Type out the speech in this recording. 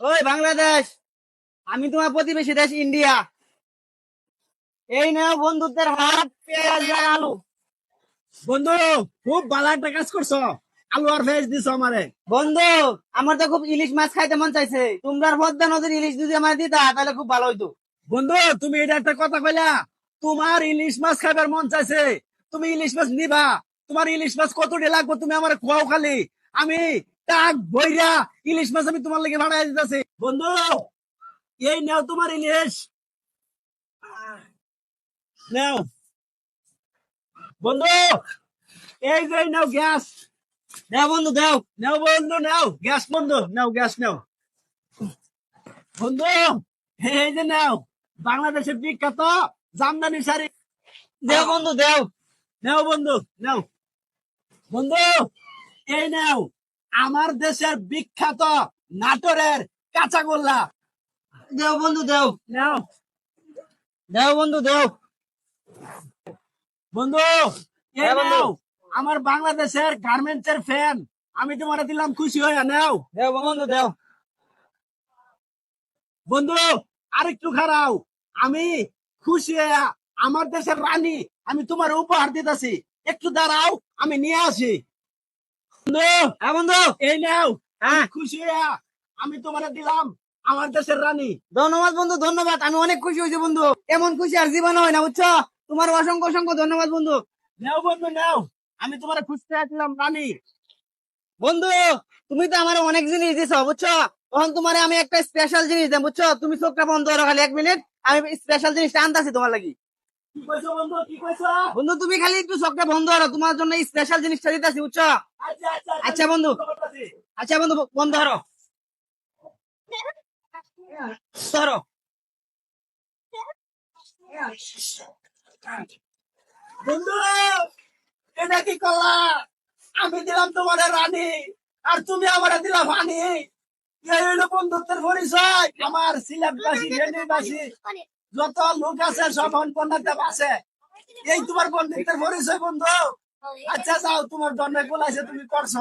ওই বাংলাদেশ আমি তোমার প্রতিবেশী দেশ ইন্ডিয়া। এই নাও বন্ধুত্বের হাত পেঁয়াজ আর আলু। বন্ধু খুব ভালো একটা কাজ করছ। আলু আর ভেজ দিছো আমারে। বন্ধু আমার তো খুব ইলিশ মাছ খাইতে মন চাইছে। তোমরা পদ্মা নদীর ইলিশ যদি আমার দিতা তাহলে খুব ভালো হইতো। বন্ধু তুমি এটা একটা কথা কইলা। তোমার ইলিশ মাছ খাবার মন চাইছে। তুমি ইলিশ মাছ নিবা। তোমার ইলিশ মাছ কতটি লাগবে তুমি আমার খোয়াও খালি। আমি টাক বইরা ইলিশ মাছ আমি তোমার লেগে ভাড়াই দিতেছি। বন্ধু, এই নাও তোমার ইলিশ। নাও। বন্ধু, এই যে নাও গ্যাস। দেও বন্ধু দেও নাও বন্ধু, নাও। গ্যাস বন্ধু, নাও, গ্যাস নাও। বন্ধু, এই যে নাও। বাংলাদেশের বিখ্যাত জামদানি শাড়ি। দেও বন্ধু দেও নাও বন্ধু নাও। বন্ধু, এই নাও। আমার দেশের বিখ্যাত নাটোরের কাঁচা গোল্লা দেও বন্ধু দেও। নাও। দেও বন্ধু দেও। বন্ধু হ্যাঁ, বন্ধু। আমার বাংলাদেশের গার্মেন্টস এর ফ্যান। আমি তোমার দিলাম খুশি হয়ে নাও। দেও বন্ধু দেও। বন্ধু আরেকটু খারাও। আমি খুশি হইয়া আমার দেশের রানী আমি তোমার উপহার দিতেছি। একটু দাঁড়াও আমি নিয়ে আসি। হ্যাঁ বন্ধু। এই নাও হ্যাঁ। খুশি আমি তোমার দিলাম আমার দেশের রানী। ধন্যবাদ বন্ধু ধন্যবাদ। আমি অনেক খুশি হয়েছি বন্ধু। এমন খুশি আর জীবনে হয় না বুঝছ? তোমার অসংখ্য অসংখ্য ধন্যবাদ বন্ধু। নাও বন্ধু নাও। আমি তোমার রানী। বন্ধু তুমি তো আমার অনেক জিনিস দিছো বুঝছ? তখন তোমার আমি একটা স্পেশাল জিনিস দেব বুঝছ? তুমি চোখটা বন্ধ করো খালি এক মিনিট আমি স্পেশাল জিনিসটা আনতাছি তোমার লাগি। বন্ধু? তুমি খালি একটু চোখটা বন্ধ করো। তোমার জন্য স্পেশাল জিনিসটা দিতেছি বুঝছ? আচ্ছা আচ্ছা আচ্ছা, বন্ধু। আচ্ছা বন্ধু বন্ধ ধরো। বন্ধু এটা কি করলা আমি দিলাম তোমার রানী আর তুমি আমার দিলাম হানি বন্ধুত্বের পরিচয়। আমার ফেনীবাসী যত লোক আছে, সব অনপন্নাতে আছে। এই তোমার বন্ধুত্বের পরিচয়, বন্ধু। আচ্ছা যাও, তোমার জন্মে বলাইছে, তুমি করছ।